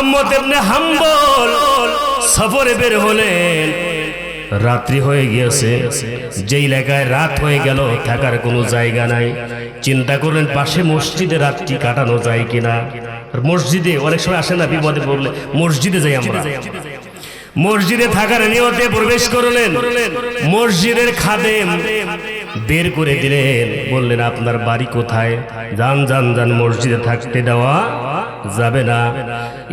আহম্মদ এমনি হাম্বল সফরে বের হলেন। রাত্রি হয়ে গিয়েছে। যে এলাকায় রাত হয়ে গেল, থাকার কোনো জায়গা নাই। চিন্তা করলেন, পাশে মসজিদে রাত্রি কাটানো যায় কিনা? মসজিদে অনেক সময় আসে না, বিপদে পড়লে? মসজিদে যাই আমরা। মসজিদে থাকার নিয়তে প্রবেশ করলেন। মসজিদের খাদেম বের করে দিলেন। বললেন, আপনার বাড়ি কোথায়? যান যান যান, মসজিদে থাকতে দেওয়া যাবে না।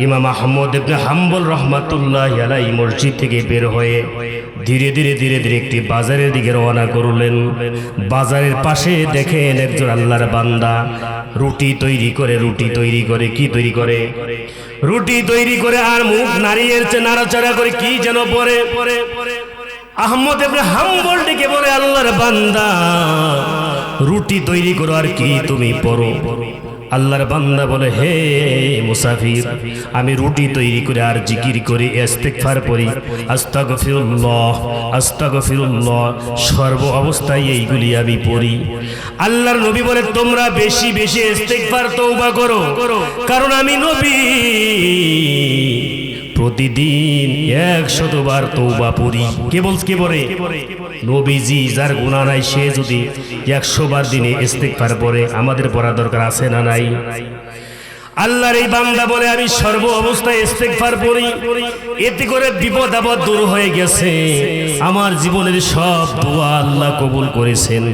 ইমাম আহমদ ইবনে হাম্বল রহমাতুল্লাহ আলাই মসজিদ থেকে বের হয়ে ধীরে ধীরে ধীরে ধীরে একটি বাজারের দিকে রওনা করলেন। বাজারের পাশে দেখেন একজন আল্লাহর বান্দা, রুটি তৈরি করে, রুটি তৈরি করে, কি তৈরি করে? রুটি তৈরি করে আর মুখ চেয়ে নাড়াচাড়া করে কি যেন পরে? আহমদ এমনি হাম্বল ডেকে বলে, আল্লাহর বান্দা, রুটি তৈরি করো আর কি তুমি পড়ো আল্লাহর বান্দা বলে, হে মুসাফির, আমি রুটি তৈরি করে আর জিকির করি, ইস্তেগফার পড়ি। আস্তাগফিরুল্লাহ আস্তাগফিরুল্লাহ, সর্ব অবস্থায় এইগুলি আমি পড়ি। আল্লাহর নবী বলে, তোমরা বেশি বেশি ইস্তেগফার, তওবা করো। কারণ আমি নবী। প্রতিদিন একশতবার তৌবা পড়ি। কে বলছ, কে নবীজি, যার গুণা নাই, সে যদি একশো বার দিনে ইস্তেগফার পড়ে, আমাদের পড়া দরকার আছে না নাই? আল্লাহর এই বান্দা বলে, আমি সর্ব অবস্থায় ইস্তেগফার পড়ি। এতে করে বিপদ আপদ দূর হয়ে গেছে। আমার জীবনের সব দোয়া আল্লাহ কবুল করেছেন।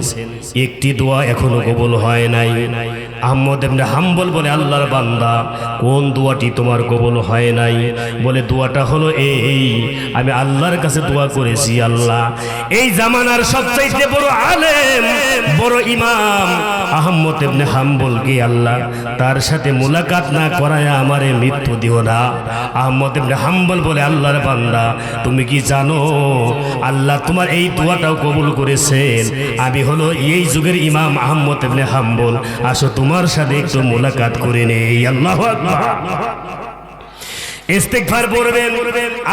একটি দোয়া এখনও কবুল হয় নাই। আহমদ এমনি হাম্বল বলে, আল্লাহর বান্দা, কোন দোয়াটি তোমার কবল হয় নাই? বলে, দোয়াটা হলো এই, আমি আল্লাহর কাছে দোয়া করেছি, আল্লাহ। এই জামানার সবচাইতে বড় আলেম, বড় ইমাম আহম্মদ এমনি হাম্বলকে আল্লাহ, তার সাথে মোলাকাত না করায় আমারে মৃত্যু দিও না। আহম্মদ এমনি হাম্বল বলে, আল্লাহর বান্দা, তুমি কি জানো, আল্লাহ তোমার এই দোয়াটাও কবুল করেছেন। আমি হলো এই যুগের ইমাম আহম্মদ এমনি হাম্বল। আসো, তোমার সাথে একটু মুলাকাত করে নেই। আল্লাহ ইস্তেগফার পড়বেন।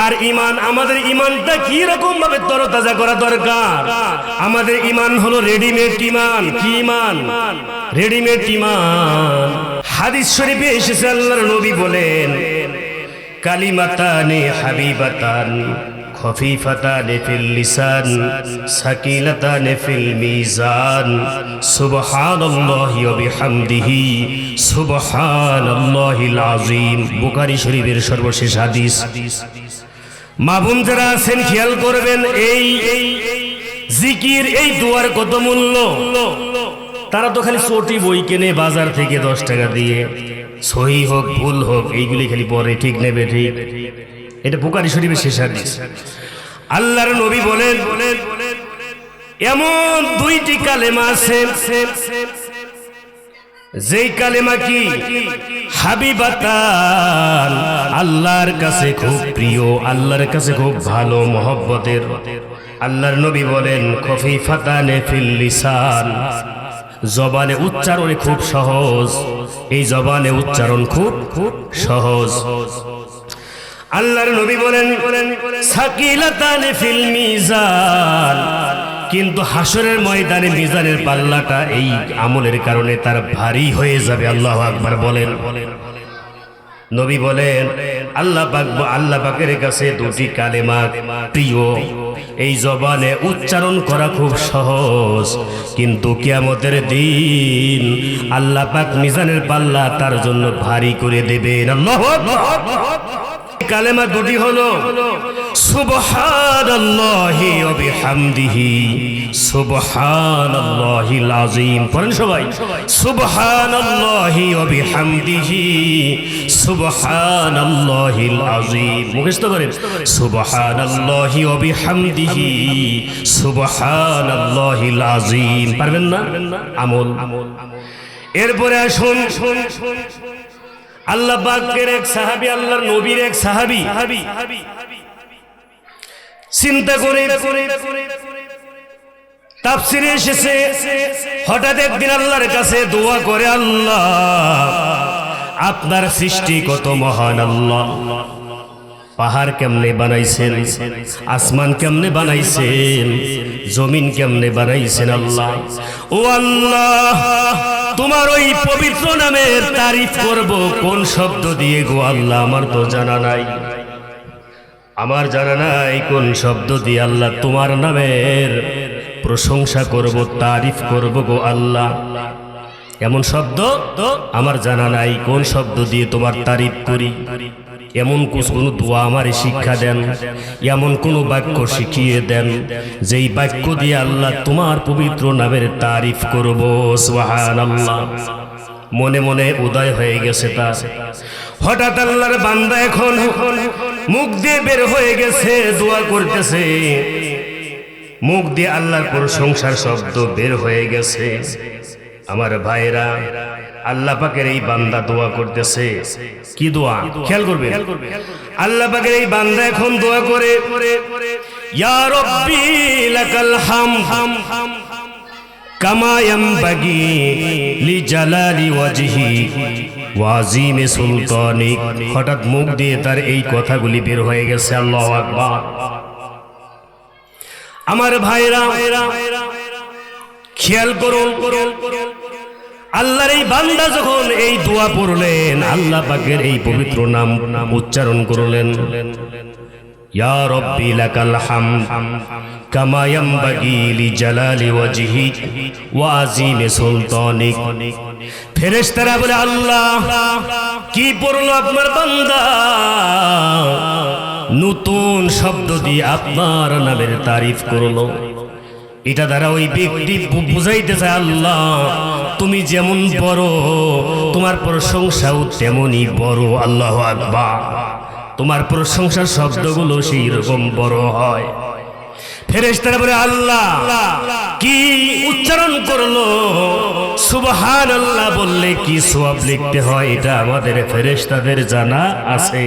আর ইমান আমাদের ইমানটা কি রকম ভাবে তরতাজা করা দরকার? আমাদের ইমান হলো রেডিমেড ইমান কি ইমান রেডিমেড ইমান হাদিস শরীফে এসেছে আল্লাহর নবী বলেন, কালিমাতানে হাবিবাতান। خفيفتان في اللسان ثقيلتان في الميزان سبحان الله وبحمده سبحان الله العظيم বুখারী শরীফের সর্বশেষ হাদিস মা বোন যারা আছেন খেয়াল করবেন এই জিকির এই দুয়ার কত মূল্য তারা তো খালি চটি বই কেনে বাজার থেকে দশ টাকা দিয়ে সহি হোক ভুল হোক এইগুলি খালি পরে ঠিক নেবে ঠিক এটা বুকারি শরীফের শেষ হাদিস। আল্লাহর নবী বলেন, এমন দুইটি কালেমা আছে, যেই কালেমা কি? হাবিবাতান, আল্লাহর কাছে খুব প্রিয়, আল্লাহর কাছে খুব ভালো, মহব্বতের। আল্লাহর নবী বলেন কফি ফাতানে ফিল লিসান। জবানে উচ্চারণে খুব সহজ, এই জবানে উচ্চারণ খুব খুব সহজ। আল্লাহর নবী বলেন, সাকিলাতানে ফিল মিজান। কিন্তু হাসরের ময়দানে মিজানের পাল্লাটা এই আমলের কারণে তার ভারী হয়ে যাবে, আল্লাহ আকবার বলেন। নবী বলেন, আল্লাহ পাক আল্লাহ পাকের কাছে দুটি কালেমা প্রিয়। এই জবানে উচ্চারণ করা খুব সহজ, কিন্তু কিয়ামতের দিন আল্লাহ পাক মিজানের পাল্লা তার জন্য ভারী করে দেবেন। আল্লাহু কালেমা দুটি হলো পারবেন না? আমল। এরপরে আসুন শুন শুন আল্লাহ বাকের এক সাহাবি, আল্লাহর নবীর এক সাহাবি। চিন্তা করে, তাফসিরে এসেছে, হঠাৎ একদিন আল্লাহর কাছে দোয়া করে, আল্লাহ, আপনার সৃষ্টি কত মহান আল্লাহ। পাহাড় কেমনে বানাইছেন, আসমান কেমনে বানাইছেন, জমিন কেমনে বানাইছেন আল্লাহ। ও আল্লাহ তোমার ওই পবিত্র নামের তারিফ করব। কোন শব্দ দিয়ে গো আল্লাহ? আমার তো জানা নাই। আমার জানা নাই কোন শব্দ দিয়ে আল্লাহ তোমার নামের প্রশংসা করব, তারিফ করব গো আল্লাহ। এমন শব্দ আমার জানা নাই। কোন শব্দ দিয়ে তোমার তারিফ করি? এমন কোন দোয়া আমার শিক্ষা দেন, এমন কোন বাক্য শিখিয়ে দেন, যেই বাক্য দিয়ে আল্লাহ তোমার পবিত্র নামের তারিফ করব মনে মনে উদয় হয়ে গেছে তার হঠাৎ আল্লাহর বান্দা এখন মুখ দিয়ে বের হয়ে গেছে, দোয়া করতেছে। মুখ দিয়ে আল্লাহর প্রশংসার শব্দ বের হয়ে গেছে। আমার ভাইরা আল্লাহ পাকের এই বান্দা দোয়া করতেছে। কি দোয়া? খেয়াল করবে আল্লাহ পাকের এই বান্দা এখন দোয়া করে ইয়া রব্বি লাকাল হাম হাম হাম কামা ইয়ামবাগি লিজালালি ওয়াজহি ওয়াজিমে সুলতানিক হঠাৎ মুখ দিয়ে তার এই কথাগুলি বের হয়ে গেছে আল্লাহু আকবার। আমার ভাইরা খেয়াল করুন। আল্লাহর এই বান্দা যখন এই দোয়া পড়লেন, আল্লাহ পাকের এই পবিত্র নাম উচ্চারণ করলেন। ইয়া রব্বি লাকাল হামদ কামা ইয়ামবাগি লিজালালি ওয়াজহিক ওয়া আযীমি সুলতানিক। ফেরেশতারা বলে, আল্লাহ, কি পড়ল আপনার বান্দা? নতুন শব্দ দিয়ে আপনার নামের তারিফ করল। এটা দ্বারা ওই ব্যক্তি বুঝাইতে চায়, আল্লাহ, তুমি যেমন বড়, তোমার প্রশংসাও তেমনই বড়, আল্লাহ আকবার। তোমার প্রশংসার শব্দগুলো সেই রকম বড় হয়। ফেরেশতারা বলে, আল্লাহ, কি উচ্চারণ করল? সুবহান আল্লাহ বললে কি সওয়াব লিখতে হয়, এটা আমাদের ফেরেশতাদের জানা আছে।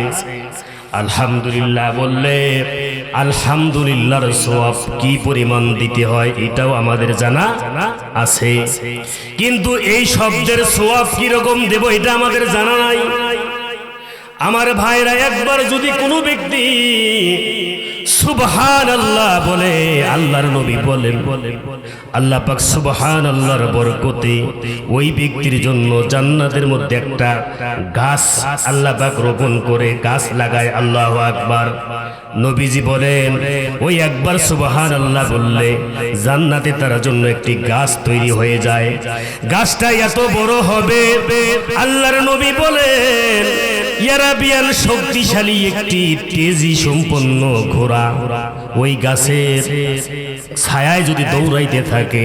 আলহামদুলিল্লাহ বললে আলহামদুলিল্লাহর সোয়াব কি পরিমাণ দিতে হয় এটাও আমাদের জানা আছে। কিন্তু এই শব্দের সোয়াব কি রকম দেব এটা আমাদের জানা নাই। আমার ভাইরা একবার যদি কোনো ব্যক্তি সুবহান আল্লাহ বলে, আল্লাহর নবী বলেন আল্লাহ পাক সুবহান আল্লাহর বরকতে ওই ব্যক্তির জন্য জান্নাতের মধ্যে একটা গাছ আল্লাহ পাক রোপণ করে গাছ লাগায়, আল্লাহ আকবার। নবীজি বলেন, ওই একবার সুবহান আল্লাহ বললে জান্নাতে তার জন্য একটি গাছ তৈরি হয়ে যায়। গাছটা এত বড় হবে, আল্লাহর নবী বলেন, ইয়ারাবিয়ান শক্তিশালী একটি তেজি সম্পন্ন ঘোড়া। ওই গাছের ছায়ায় যদি দৌড়াইতে থাকে,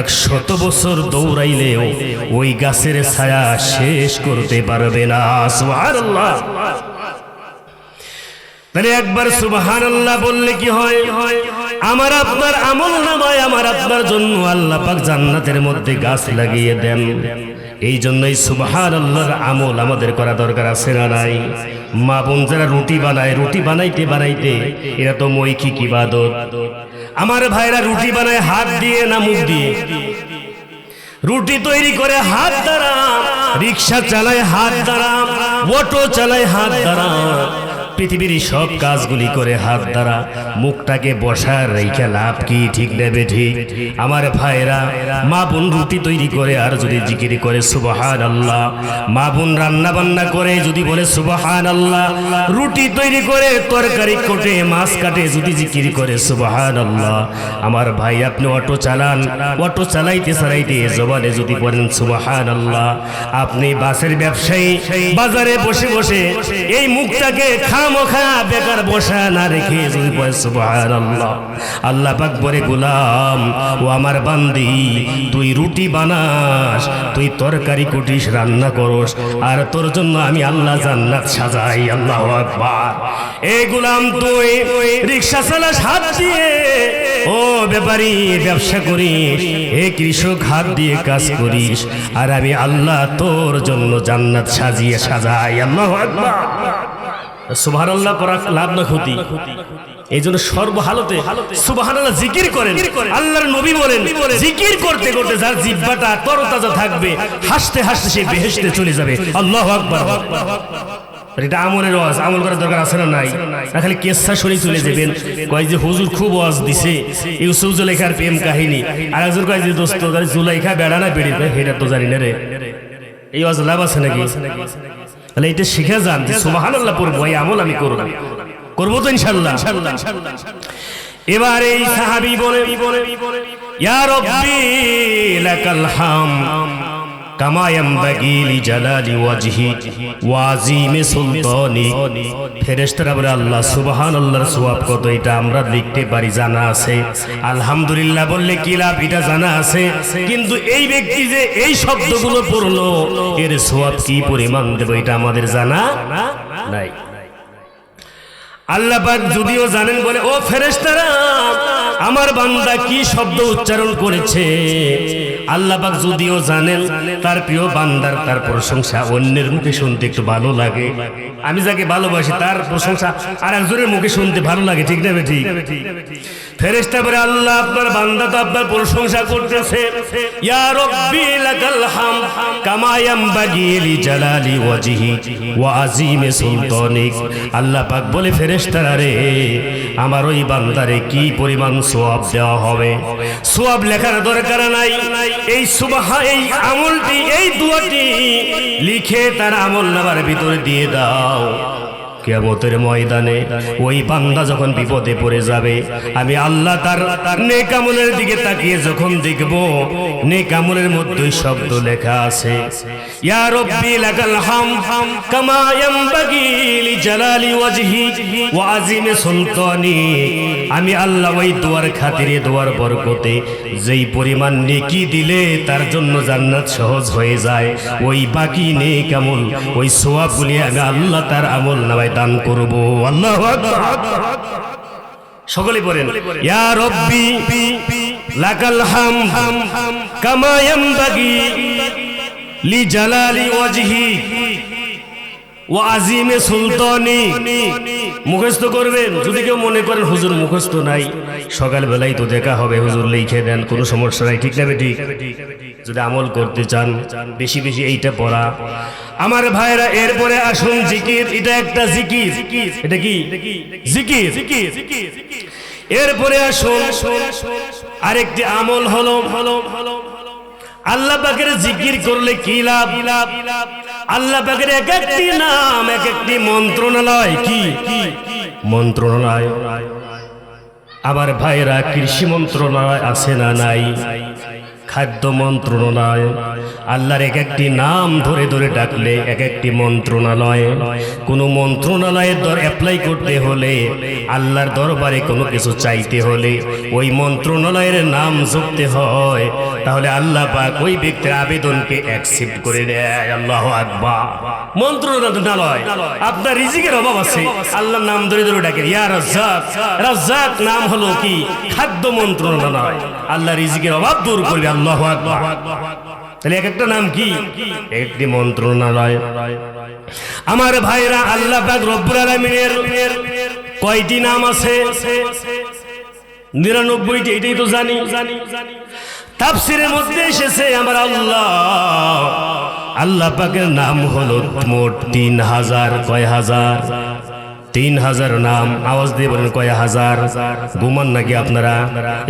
এক শত বছর দৌড়াইলেও ওই গাছের ছায়া শেষ করতে পারবে না। সুবহানাল্লাহ। তাহলে একবার সুবহান আল্লাহ বললে কি হয়? আমার আপনার আমল নামায় আমার আপনার জন্য আল্লাহ পাক জান্নাতের মধ্যে গাছ লাগিয়ে দেন। এই জন্যই সুবহান আল্লাহর আমল আমাদের করা দরকার আছে না নাই? মা বোন যারা রুটি বানায়, রুটি বানাইতে বানাইতে এরা তো মৈখিক ইবাদত। আমার ভাইরা রুটি বানায় হাত দিয়ে না মুখ দিয়ে? রুটি তৈরি করে হাত দ্বারা, রিক্সা চালায় হাত দ্বারা, অটো চালায় হাত দ্বারা পৃথিবীর সব কাজগুলি করে হাত দ্বারা মুখটাকে বসার রেখে লাভ কি? ঠিক নেবে ঠিক আমার ভাইরা মা বোন রুটি তৈরি করে আর যদি জিকির করে সুবহান আল্লাহ মা বোন রান্না বান্না করে যদি বলে সুবহান আল্লাহ রুটি তৈরি করে তরকারি কোটে, মাছ কাটে যদি জিকিরি করে সুবহান আল্লাহ আমার ভাই, আপনি অটো চালান। অটো চালাইতে চালাইতে জবানে যদি বলেন সুবহান আল্লাহ আপনি বাসের ব্যবসায়ী, বাজারে বসে বসে এই মুখটাকে খামোখা বেকার বসা না রেখে আল্লাহ পাক বলে, গোলাম, ও আমার বান্দি, তুই রুটি বানাস, তুই তরকারি কুটিস, রান্না করস, আর তোর জন্য আমি আল্লাহ জান্নাত সাজাই, আল্লাহ আকবার। এই গোলাম তুই, রিক্সা চালাস হাত দিয়ে, ও ব্যাপারী, ব্যবসা করিস হে কৃষক হাত দিয়ে কাজ করিস, আর আমি আল্লাহ তোর জন্য জান্নাত সাজিয়ে সাজাই, আল্লাহ আকবার। সুবহান পড়া লাভ না ক্ষতি। এই জন্য সর্বহালতে জিকির করেন। আল্লাহর নবী বলেন, জিকির করতে করতে যার জিব্বাটা তরতাজা থাকবে, হাসতে হাসতে সে চলে যাবে। আকবার। এটা আমলের ওয়াজ, আমল করার দরকার আছে না নাই? না, খালি কেসা চলে যাবেন। কয় যে, হুজুর খুব ওয়াজ দিছে। ইউসুফ জুলাইখার প্রেম কাহিনী। আর কয় যে, দোস্ত জুলাইখা বেড়া না বেড়ি সেটা তো জানি না রে। এই ওয়াজ লাভ আছে নাকি? তাহলে এটা শিখে যান যে সুবহানাল্লাহ পড়ব এই আমল আমি করব। করব তো ইনশাল্লাহ এবারে সাহাবি বলে, ইয়া রব্বি লাকাল হাম আযীমি ফেরেশতারা বলে, আল্লাহ কত, এটা আমরা পারি, জানা আছে। আলহামদুলিল্লাহ বললে কি লাভ, এটা জানা আছে। কিন্তু এই ব্যক্তি যে এই শব্দগুলো পড়ল, এর কি পরিমাণ দেব, এটা আমাদের জানা নাই। আল্লাহ যদিও জানেন, বলে, ও ফেরেশতারা, আমার বান্দা কি শব্দ উচ্চারণ করেছে? আল্লাহ পাক যদিও জানেন, তার প্রিয় বান্দার তার প্রশংসা অন্যের মুখে শুনতে একটু ভালো লাগে। আমি যাকে ভালোবাসি তার প্রশংসা আর একজনের মুখে শুনতে ভালো লাগে, ঠিক না ঠিক বলে, আল্লাহ আপনার বান্দা তো আপনার প্রশংসা করতেছে। আল্লাহ পাক বলে রে, আমার ওই বান্দারে কি পরিমাণ সোয়াব দেওয়া হবে? সোয়াব লেখার দরকার নাই। এই সুবহা, এই আমলটি, এই দুয়াটি লিখে তার আমল নামার ভিতরে দিয়ে দাও। কেয়ামতের ময়দানে ওই বান্দা যখন বিপদে পড়ে যাবে, আমি আল্লাহ তার নেকামলের দিকে তাকিয়ে যখন দেখব নেকামলের মধ্যে শব্দ লেখা আছে আমি আল্লাহ ওই দোয়ার খাতিরে, দোয়ার বরকতে যেই পরিমাণ নেকি দিলে তার জন্য জান্নাত সহজ হয়ে যায়। ওই বাকি নেক আমল, ওই সোয়াবগুলি আমি আল্লাহ তার আমল নামায় দান করব। আল্লাহ সকলে বলেন, ইয়া রব্বি, লাকাল হাম হাম কামায়াম বাগি লি জালালি ওয়াজহি ও আজিমে সুলতানি। মুখস্থ করবেন? যদি কেউ মনে করেন হুজুর মুখস্থ নাই, সকালবেলায় তো দেখা হবে, হুজুর লিখে দেন, কোনো সমস্যা নাই, ঠিক না বেটি? যদি আমল করতে চান, বেশি বেশি এইটা পড়া। আমার ভাইরা, এরপরে আসুন জিকির, এটা একটা জিকির। এটা কি? জিকির। এরপরে আসুন, আরেকটি আমল হলো হলো হলো আল্লাহ পাকের জিকির করলে কি লাভ? আল্লাহ পাকের এক একটি নাম, এক একটি মন্ত্রণালয় কি? মন্ত্রণালয়? আবার ভাইরা কৃষি মন্ত্রণালয় আছে না নাই? খাদ্য মন্ত্রণালয়। আল্লাহর এক একটি নাম ধরে ধরে ডাকলে এক একটি মন্ত্রণালয়। কোনো মন্ত্রণালয়ের দর অ্যাপ্লাই করতে হলে আল্লাহর দরবারে কোনো কিছু চাইতে হলে ওই মন্ত্রণালয়ের নাম যুক্তে হয়। তাহলে আল্লাহ পাক ওই ব্যক্তির আবেদনকে অ্যাকসেপ্ট করে দেয়। আল্লাহ আকবার। মন্ত্রণালয়, আপনার রিজিকের অভাব আছে। আল্লাহর নাম ধরে ধরে ডাকে, ইয়া রাজ্জাক রাজ্জাক নাম হলো কি? খাদ্য মন্ত্রণালয়। আল্লাহ রিজিকের অভাব দূর করবে, আল্লাহ আকবার। তাহলে এক একটা নাম কি? একটি মন্ত্রণালয়। আমার ভাইরা আল্লাহ কয়টি নাম আছে? নিরানব্বইটি, এটাই তো জানি। মধ্যে এসেছে আমার আল্লাহ। আল্লাহ পাকের নাম হলো মোট তিন হাজার, কয় হাজার? তিন হাজার নাম আওয়াজ দিয়ে বলেন কয় হাজার? ঘুমান নাকি আপনারা?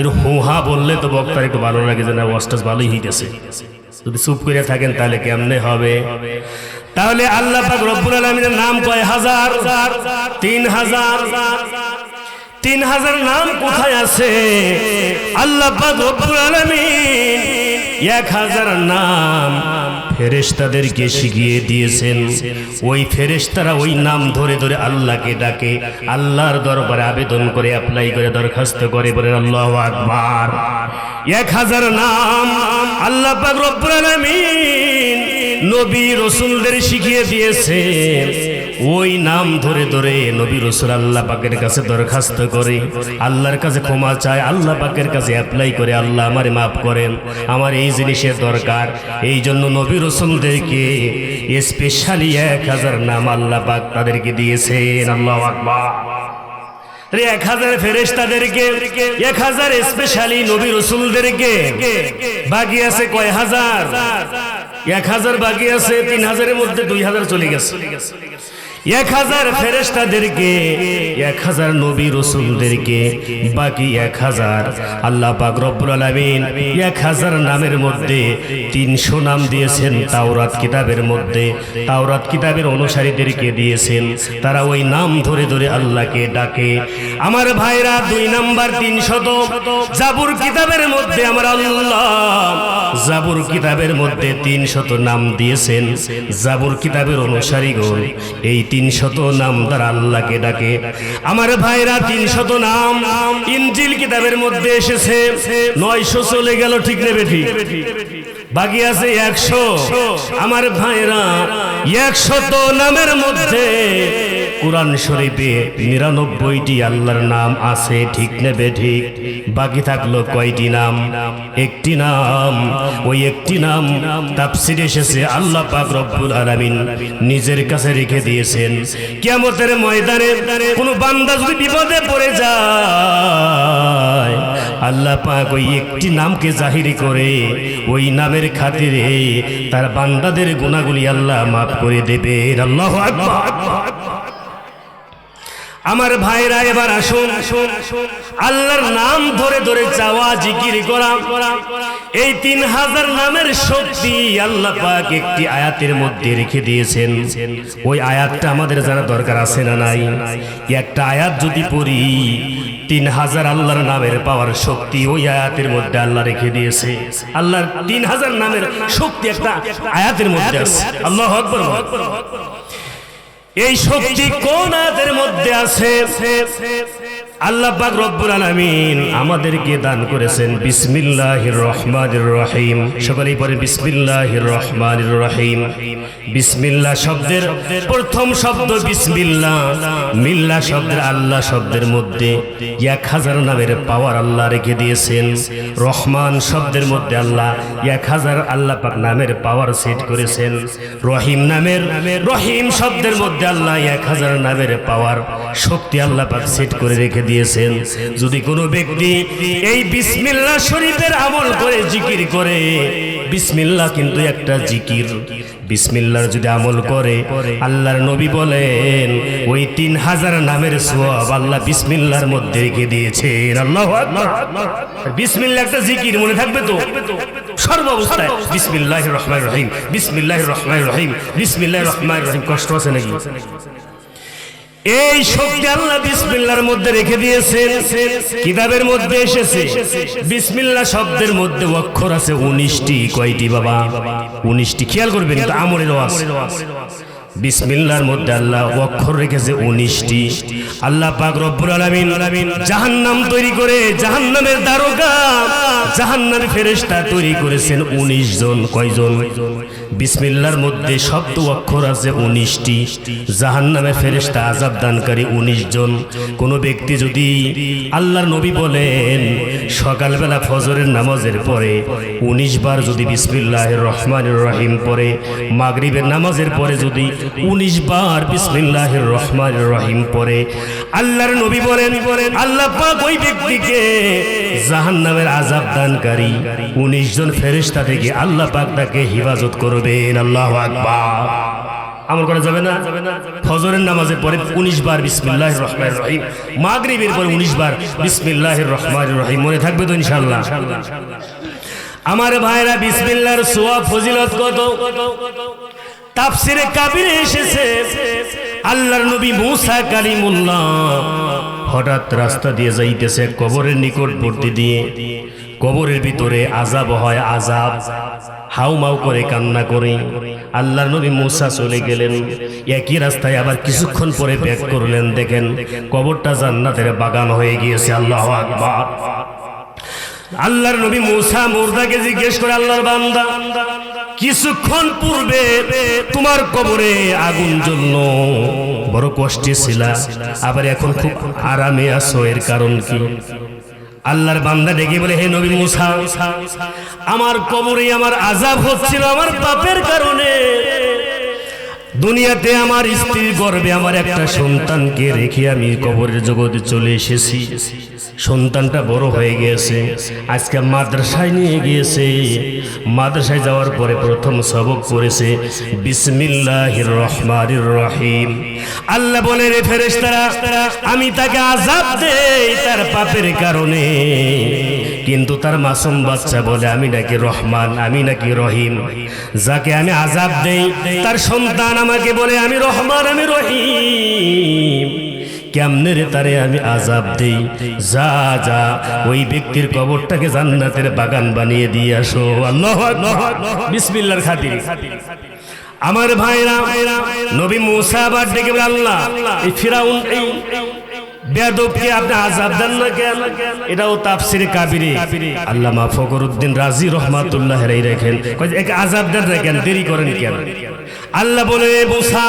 এর হুহা বললে তো বক্তার একটু ভালো লাগে যে না ওয়াজটা ভালোই হইতেছে যদি চুপ করে থাকেন তাহলে কেমনে হবে? তাহলে আল্লাহ পাক রব্বুল আলমিনের নাম কয় হাজার? তিন হাজার। তিন হাজার নাম কোথায় আছে? আল্লাহ পাক রব্বুল এক হাজার নাম ফেরেশতাদেরকে শিখিয়ে দিয়েছেন। ওই ফেরেশতারা ওই নাম ধরে ধরে আল্লাহকে ডাকে। আল্লাহর দরবারে আবেদন করে অ্যাপ্লাই করে, দরখাস্ত করে বলে, আল্লাহ আকবার। এক হাজার নাম আল্লাহ রব্বুল আলামিন নবী রসুলদের শিখিয়ে দিয়েছে ওই নাম ধরে ধরে নবী রসুল আল্লাহ পাকের কাছে দরখাস্ত করে। আল্লাহর কাছে ক্ষমা চায়, আল্লাহ পাকের কাছে অ্যাপ্লাই করে, আল্লাহ আমারে মাফ করেন। আমার এই জিনিসের দরকার। এই জন্য নবী রসুলদেরকে স্পেশালি এক হাজার নাম আল্লাহ পাক তাদেরকে দিয়েছেন। আল্লাহ আকবার। এক হাজার ফেরেশতাদেরকে, এক হাজার স্পেশালি নবী রসুলদেরকে। বাকি আছে কয় হাজার? এক হাজার বাকি আছে, তিন হাজারের মধ্যে দুই হাজার চলে গেছে। এক হাজার ফেরেস্তাদেরকে এক হাজার নবী রসুলদেরকে, বাকি এক হাজার আল্লাহ পাক রব্বুল আলামিন এক হাজার নামের মধ্যে তিনশো নাম দিয়েছেন তাওরাত কিতাবের মধ্যে। তাওরাত কিতাবের অনুসারীদেরকে দিয়েছেন। তারা ওই নাম ধরে ধরে আল্লাহকে ডাকে। আমার ভাইরা দুই নাম্বার তিনশত, জাবুর কিতাবের মধ্যে আমার আল্লাহ জাবুর কিতাবের মধ্যে তিনশত নাম দিয়েছেন। জাবুর কিতাবের অনুসারীগণ এই তিনশত নাম তার আল্লাহকে ডাকে। আমার ভাইরা তিনশত নাম। ইঞ্জিল কিতাবের মধ্যে এসেছে। নয়শো চলে গেল ঠিক নেবে ঠিক। বাকি আছে একশো। আমার ভাইরা একশত নামের মধ্যে কোরআন শরীফে নিরানব্বইটি আল্লাহর নাম আছে, ঠিক নেবে ঠিক বাকি থাকল কয়টি নাম? একটি নাম, ওই একটি নাম তাফসির এসেছে, আল্লাহ পাক রব্বুল আলামিন নিজের কাছে রেখে দিয়েছেন। কিয়ামতের ময়দানে কোনো বান্দা যদি বিপদে পড়ে যায়, আল্লাহ পাক ওই একটি নামকে জাহিরি করে ওই নামের খাতিরে তার বান্দাদের গুণাগুলি আল্লাহ মাফ করে দেবে আল্লাহ আমার ভাইরা এবার আসুন আসুন আসুন। আল্লাহর নাম ধরে ধরে চাওয়া জিকির করা। এই তিন হাজার নামের শক্তি আল্লাহ পাক একটি আয়াতের মধ্যে রেখে দিয়েছেন। ওই আয়াতটা আমাদের জানা দরকার আছে না নাই? একটা আয়াত যদি পড়ি, তিন হাজার আল্লাহর নামের পাওয়ার শক্তি ওই আয়াতের মধ্যে আল্লাহ রেখে দিয়েছে। আল্লাহর তিন হাজার নামের শক্তি একটা আয়াতের মধ্যে আছে। আল্লাহ আকবর। এই শক্তি কোন আদের মধ্যে আছে? আল্লাহ পাক রব্বুল আলামিন আমাদেরকে দান করেছেন বিসমিল্লাহির রহমানির রহিম। সকলেই পড়ে বিসমিল্লাহির রহমানির রহিম। বিসমিল্লাহ শব্দের প্রথম শব্দ বিসমিল্লাহ মিল্লাহ শব্দের আল্লাহ শব্দের মধ্যে এক হাজার নামের পাওয়ার আল্লাহ রেখে দিয়েছেন। রহমান শব্দের মধ্যে আল্লাহ এক হাজার আল্লাহ পাক নামের পাওয়ার সেট করেছেন। রহিম নামের রহিম শব্দের মধ্যে আল্লাহ এক হাজার নামের পাওয়ার শক্তি আল্লাহ পাক সেট করে রেখে দিয়েছেন। যদি কোনো ব্যক্তি এই বিসমিল্লাহ শরীফের আমল করে, জিকির করে, বিসমিল্লাহ কিন্তু একটা জিকির। বিসমিল্লার যদি আমল করে, আল্লাহর নবী বলেন, ওই তিন হাজার নামের সোয়াব আল্লাহ বিসমিল্লার মধ্যে রেখে দিয়েছেন। আল্লাহ বিসমিল্লা একটা জিকির, মনে থাকবে তো? সর্ব অবস্থায়। বিসমিল্লাহ রহমান রহিম বিসমিল্লাহ রহমান রহিম বিসমিল্লাহ রহমান রহিম। কষ্ট আছে নাকি? এই শক্তি আল্লাহ বিসমিল্লার মধ্যে রেখে দিয়েছেন। কিতাবের মধ্যে এসেছে। বিসমিল্লা শব্দের মধ্যে অক্ষর আছে উনিশটি। কয়টি বাবা? উনিশটি। খেয়াল করবেন আমরের আছে বিসমিল্লার মধ্যে আল্লাহ অক্ষর রেখেছে উনিশটি। আল্লাহ পাক রব্বুল আলামিন জাহান্নাম তৈরি করে জাহান্নামের দারোগা, জাহান্নামের ফেরেশতা তৈরি করেছেন উনিশ জন। কয়জন? বিসমিল্লার মধ্যে শব্দ অক্ষর আছে উনিশটি। জাহান্নামের ফেরেশতা আজাব দানকারী উনিশ জন। কোন ব্যক্তি যদি আল্লাহর নবী বলেন, সকালবেলা ফজরের নামাজের পরে উনিশ বার যদি বিসমিল্লাহ রহমান রহিম পরে মাগরিবের নামাজের পরে যদি উনিশ বার বিসমিল্লাহ রহমান রহিম পরে আল্লাহর নবী বলেন, আল্লাহ ওই ব্যক্তিকে জাহান্নামের আজাব দানকারী। উনিশ জন ফেরেশতা থেকে আল্লাহ পাক তাকে হিফাজত করবেন। আল্লাহ আকবার। আমল করা যাবে না? ফজরের নামাজের পরে উনিশ বার বিসমিল্লাহ রহমান রহিম। মাগরিবের পরে উনিশ বার বিসমিল্লাহ রহমান রহিম। মনে থাকবে তো ইনশাল্লাহ আমার ভাইরা, বিসমিল্লাহর সোয়া ফজিলত কত? তাফসিরে কাবিরে এসেছে। আল্লাহর নবী মুসা কালিমুল্লাহ হঠাৎ রাস্তা দিয়ে যাইতেছে কবরের নিকটবর্তী দিয়ে। কবরের ভিতরে আজাব হয় আজাব হাউ মাউ করে কান্না করে। আল্লাহর নবী মুসা চলে গেলেন। একই রাস্তায় আবার কিছুক্ষণ পরে ব্যাক করলেন, দেখেন কবরটা জান্নাতের বাগান হয়ে গিয়েছে। আল্লাহ আকবার। আল্লাহর নবী মুসা মুর্দাকে জিজ্ঞেস করে, আল্লাহর বান্দা কিছুক্ষণ পূর্বে তোমার কবরে আগুন জ্বলল। বড় কষ্টে ছিল, আবার এখন খুব আরামে আছো, এর কারণ কি? আল্লাহর বান্দা ডেকে বলে, হে নবী মুসা, আমার কবরে আমার আজাব হচ্ছিল আমার পাপের কারণে। দুনিয়াতে আমার স্ত্রীর গর্বে আমার একটা সন্তানকে রেখে আমি কবরের জগতে চলে এসেছি। সন্তানটা বড় হয়ে গিয়েছে, আজকে মাদ্রাসায় নিয়ে গিয়েছে। মাদ্রাসায় যাওয়ার পরে প্রথম সবক পড়েছে, বিসমিল্লাহির রহমানির রহিম। আল্লাহ বলে রে ফেরেশতারা, আমি তাকে আজাব দেই তার পাপের কারণে। কিন্তু তার মাসুম বাচ্চা বলে, আমি নাকি রহমান, আমি নাকি রহিম। যাকে আমি আজাব দেই, তার সন্তান আমাকে বলে, আমি রহমান, আমি রহিম। কেমনে রে তারে আমি আজাব দেই? যা যা, ওই ব্যক্তির কবরটাকে জান্নাতের বাগান বানিয়ে দিয়ে আসো। আল্লাহ বিসমিল্লার খাতির। আমার ভাইরা, নবী মুসা আবার ডেকে আল্লাহ, এই ফিরাউন, এই বেয়াদবকে আপনি আজাব দেন না কেন? এটাও তাফসিরে কাবিরে। আল্লামা ফকরউদ্দিন রাজি রহমাতুল্লাহ রাখেন। একে আজাব দেন না কেন? দেরি করেন কেন? আল্লাহ বলে মুসা,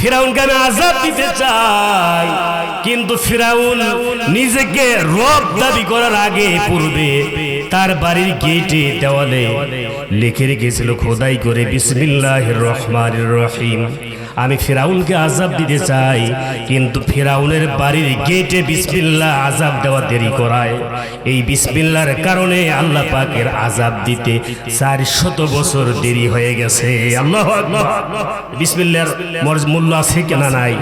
ফিরাউনকে আমি আজাদ দিতে চাই। কিন্তু ফিরাউন নিজেকে রব দাবি করার আগে পূর্বে তার বাড়ির গেটে দেওয়ালে লিখে রেখেছিল, খোদাই করে বিসমিল্লাহ রহমান রহিম। আমি ফেরাউনকে আজাব দিতে চাই, কিন্তু ফেরাউনের বাড়ির গেটে বিসমিল্লাহ আজাব দেওয়া দেরি করায়। এই বিসমিল্লার কারণে আল্লাহ পাকের আজাব দিতে চার শত বছর দেরি হয়ে গেছে। আল্লাহ বিসমিল্লার মূল্য আছে কেনা নাই?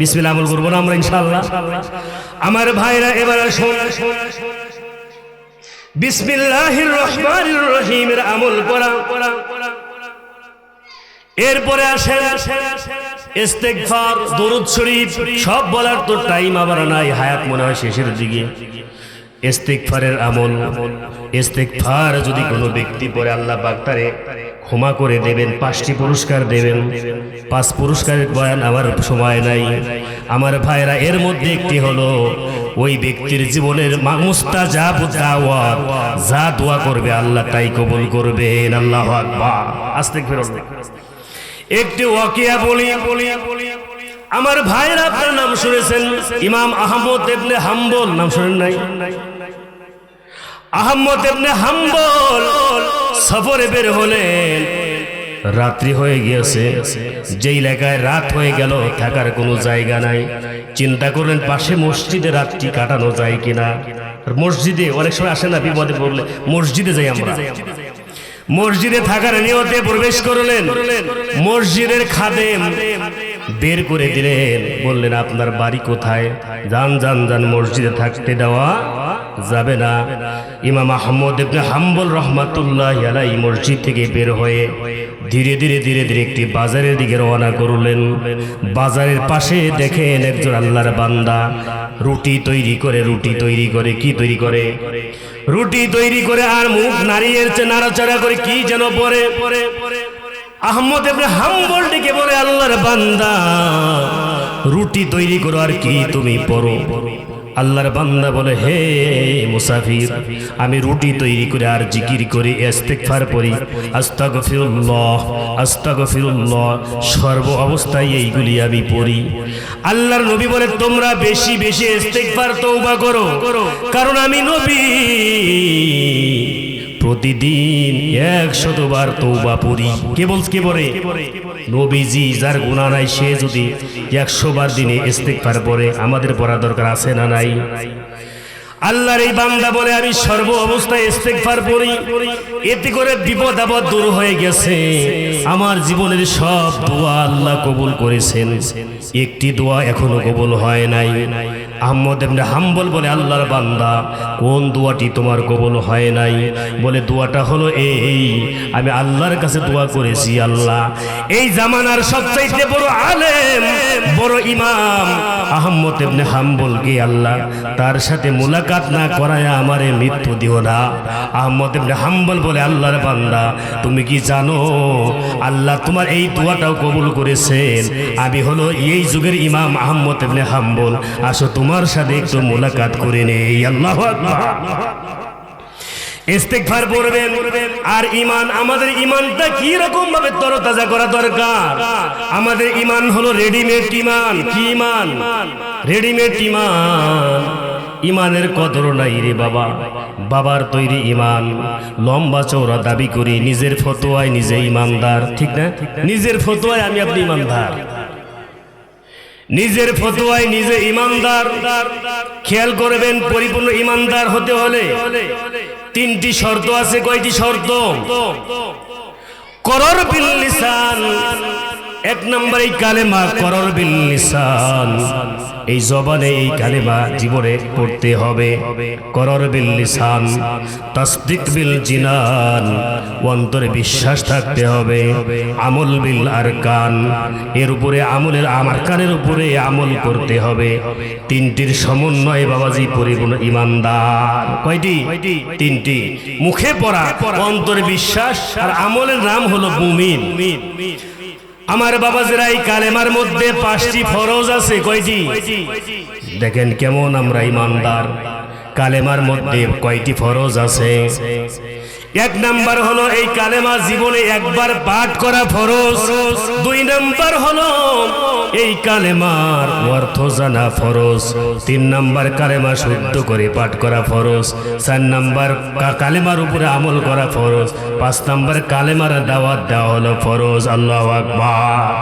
বিসমিল্লাহ আমল করব না আমরা ইনশাল্লাহ আমার ভাইরা, এবার বিসমিল্লাহির রহমানির রহিমের আমল করা। এরপরে শরীফ, সব বলার তো টাইম আবার নাই, হায়াত মনে হয় শেষের দিকে। ইস্তেগফারের আমল, ইস্তেগফার যদি কোনো ব্যক্তি পরে আল্লাহ পাক তারে ক্ষমা করে দেবেন, পাঁচটি পুরস্কার দেবেন, পাঁচ পুরস্কারের বয়ান আমার সময় নাই। আমার ভাইরা, এর মধ্যে একটি হলো, ওই ব্যক্তির জীবনের মুস্তা যা দাওয়াত, যা দোয়া করবে আল্লাহ তাই কবুল করবেন, আল্লাহ আকবার। আস্তে ফেরত একটি ওয়াকিয়া বলি, আমার ভাইয়ের আপনার নাম শুনেছেন ইমাম আহমদ এবনে হাম্বল, নাম শুনেন নাই? আহমদ এবনে হাম্বল সফরে বের হলেন, রাত্রি হয়ে গিয়েছে, যেই এলাকায় রাত হয়ে গেল, থাকার কোনো জায়গা নাই। চিন্তা করলেন, পাশে মসজিদে রাতটি কাটানো যায় কিনা? মসজিদে, অনেক সময় আসে না বিপদে পড়লে, মসজিদে যাই আমরা। মসজিদে থাকার নিয়তে প্রবেশ করলেন। মসজিদের খাদেম বের করে দিলেন। বললেন, আপনার বাড়ি কোথায়? যান যান যান, মসজিদে থাকতে দেওয়া যাবে না। ইমাম আহমদ হাম্বল রহমাতুল্লাহ আলাই মসজিদ থেকে বের হয়ে ধীরে ধীরে ধীরে ধীরে একটি বাজারের দিকে রওনা করলেন। বাজারের পাশে দেখেন একজন আল্লাহর বান্দা রুটি তৈরি করে, রুটি তৈরি করে, কি তৈরি করে? রুটি তৈরি করে আর মুখ নাড়িয়ে নাড়াচাড়া করে কি যেন পরে? পরে পরে আহমদ এবার হাম্বল ডেকে বলে, আল্লাহর বান্দা, রুটি তৈরি করো আর কি তুমি পড়ো আল্লাহর বান্দা বলে, হে মুসাফির, আমি রুটি তৈরি করে আর জিকির করি, ইস্তেগফার পড়ি। আস্তাগফিরুল্লাহ আস্তাগফিরুল্লাহ, সর্ব অবস্থায় এইগুলি আমি পড়ি। আল্লাহর নবী বলে, তোমরা বেশি বেশি ইস্তেগফার, তওবা করো। কারণ আমি নবী। প্রতিদিন একশতবার তৌবা পড়ি। কে বলছ, কে নবীজি, যার গুণা নাই, সে যদি একশো বার দিনে ইস্তেগফার পড়ে, আমাদের পড়া দরকার আছে না নাই? আল্লাহর এই বান্দা বলে, আমি সর্ব অবস্থায় ইস্তেগফার পড়ি। এতে করে বিপদ আপদ দূর হয়ে গেছে। আমার জীবনের সব দোয়া আল্লাহ কবুল করেছেন। একটি দোয়া এখনও কবুল হয় নাই। আহমদ এমনি হাম্বল বলে, আল্লাহর বান্দা, কোন দোয়াটি তোমার কবল হয় নাই? বলে, দোয়াটা হলো এই, আমি আল্লাহর কাছে দোয়া করেছি, আল্লাহ। এই জামানার সবচাইতে বড় আলেম, বড় ইমাম আহম্মদ এমনি হাম্বলকে আল্লাহ তার সাথে মোলাকাত না করায় আমারে মৃত্যু দিও না। আহম্মদ এমনি হাম্বল বলে, আল্লাহর বান্দা, তুমি কি জানো, আল্লাহ তোমার এই দোয়াটাও কবুল করেছেন। আমি হলো এই যুগের ইমাম আহম্মদ এমনি হাম্বল। আসো, তোমার সাথে একটু মুলাকাত করে নেই। আল্লাহ ইস্তেগফার পড়বেন। আর ইমান আমাদের ইমানটা কি রকম ভাবে তরতাজা করা দরকার? আমাদের ইমান হলো রেডিমেড ইমান কি ইমান রেডিমেড ইমান ইমানের কদর নাই রে বাবা। বাবার তৈরি ইমান লম্বা চৌড়া দাবি করি, নিজের ফতোয়ায় নিজে ইমানদার ঠিক না? নিজের ফতোয়ায় আমি আপনি ইমানদার নিজের ফতোয়ায় নিজে ইমানদার। খেয়াল করবেন, পরিপূর্ণ ইমানদার হতে হলে তিনটি শর্ত আছে, কয়টি শর্ত? করর বিল লিসান এক নম্বরে কালেমা, করর বিল লিসান এই জবানে এই কালেমা জীবনে পড়তে হবে। করর বিল লিসান, তাসদিক বিল জিনান, অন্তরে বিশ্বাস থাকতে হবে। আমল বিল আরকান, এর উপরে আমলের আমার কানের উপরে আমল করতে হবে। তিনটির সমন্বয়ে বাবাজি পরিপূর্ণ ইমানদার। কয়টি? তিনটি। মুখে পড়া, অন্তরে বিশ্বাস আর আমলের নাম হলো মুমিন। আমার বাবা জেরাই কালেমার মধ্যে পাঁচটি ফরজ আছে, কয়টি? দেখেন কেমন আমরা ইমানদার। কালেমার মধ্যে কয়টি ফরজ আছে? এক নাম্বার হলো এই কালেমা জীবনে একবার পাঠ করা ফরজ। দুই নাম্বার হলো এই কালেমার অর্থ জানা ফরজ। তিন নাম্বার কালেমা শুদ্ধ করে পাঠ করা ফরজ। চার নাম্বার কালেমার উপরে আমল করা ফরজ। পাঁচ নাম্বার কালেমার দাওয়াত দেওয়া হলো ফরজ। আল্লাহ আকবার।